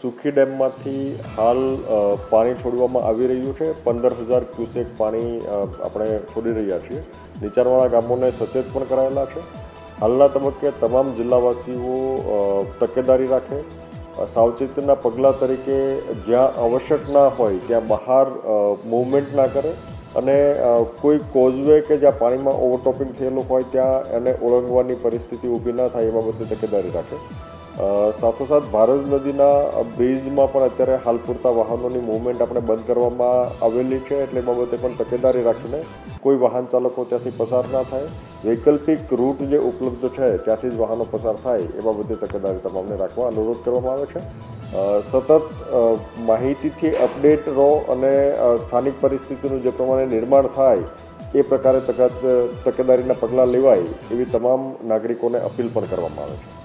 સુખી ડેમમાંથી હાલ પાણી છોડવામાં આવી રહ્યું છે. પંદર હજાર ક્યુસેક પાણી આપણે છોડી રહ્યા છીએ. નીચાણવાળા ગામોને સચેત પણ કરાયેલા છે. હાલના તબક્કે તમામ જિલ્લાવાસીઓ તકેદારી રાખે. સાવચેતીના પગલાં તરીકે જ્યાં આવશ્યક ના હોય, ત્યાં બહાર મૂવમેન્ટ ના કરે અને કોઈ કોઝવે કે જ્યાં પાણીમાં ઓવરટોપિંગ થયેલું હોય, ત્યાં એને ઓળંગવાની પરિસ્થિતિ ઊભી ના થાય એ બાબતે તકેદારી રાખે. સાથોસાથ ભારત નદીના બ્રિજમાં પણ અત્યારે હાલ પૂરતા વાહનોની મૂવમેન્ટ આપણે બંધ કરવામાં આવેલી છે એટલે બાબતે પણ તકેદારી રાખીને કોઈ વાહન ચાલકો ત્યાંથી પસાર ના થાય. વૈકલ્પિક રૂટ જે ઉપલબ્ધ છે, ત્યાંથી જ વાહનો પસાર થાય એ બાબતે તકેદારી તમામને રાખવા અનુરોધ કરવામાં આવે છે. સતત માહિતીથી અપડેટ રહો અને સ્થાનિક પરિસ્થિતિનું જે પ્રમાણે નિર્માણ થાય એ પ્રકારે તકે- તકેદારીના પગલાં લેવાય એવી તમામ નાગરિકોને અપીલ પણ કરવામાં આવે છે.